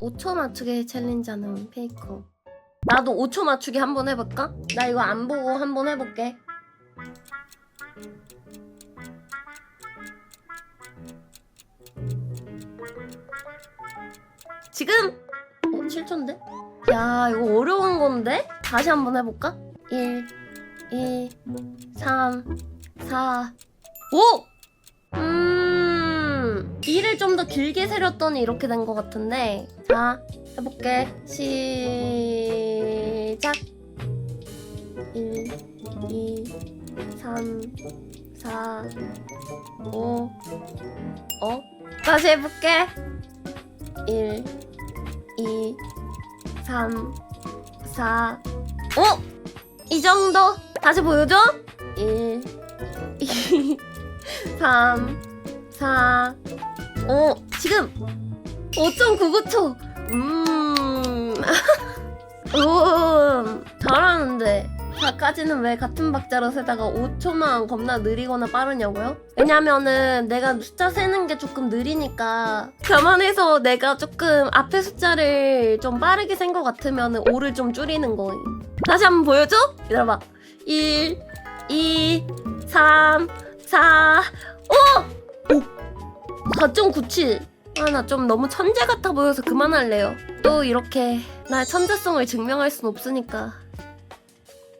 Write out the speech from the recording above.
5초 맞추기 챌린지 하는 페이커. 나도 5초 맞추기 한번 해볼까? 나 이거 안 보고 한번 해볼게. 지금! 어, 7초인데? 야, 이거 어려운 건데? 다시 한번 해볼까? 1, 2, 3, 4, 5! 음, 2를 좀 더 길게 세렸더니 이렇게 된 것 같은데. 자, 해볼게. 시작. 1, 2, 3, 4, 5. 어? 다시 해볼게. 1, 2, 3, 4, 5. 이 정도. 다시 보여줘. 1, 2, 3, 4, 5. 지금 5.99초. 음. 음. 잘하는데. 4까지는 왜 같은 박자로 세다가 5초만 겁나 느리거나 빠르냐고요? 왜냐면은 내가 숫자 세는 게 조금 느리니까 감안해서 내가 조금 앞에 숫자를 좀 빠르게 센 것 같으면은 5를 좀 줄이는 거임. 다시 한번 보여줘? 기다려봐. 1, 2, 3, 4, 5! 5! 4.97. 아, 나 좀 너무 천재 같아 보여서 그만할래요. 또 이렇게 나의 천재성을 증명할 순 없으니까.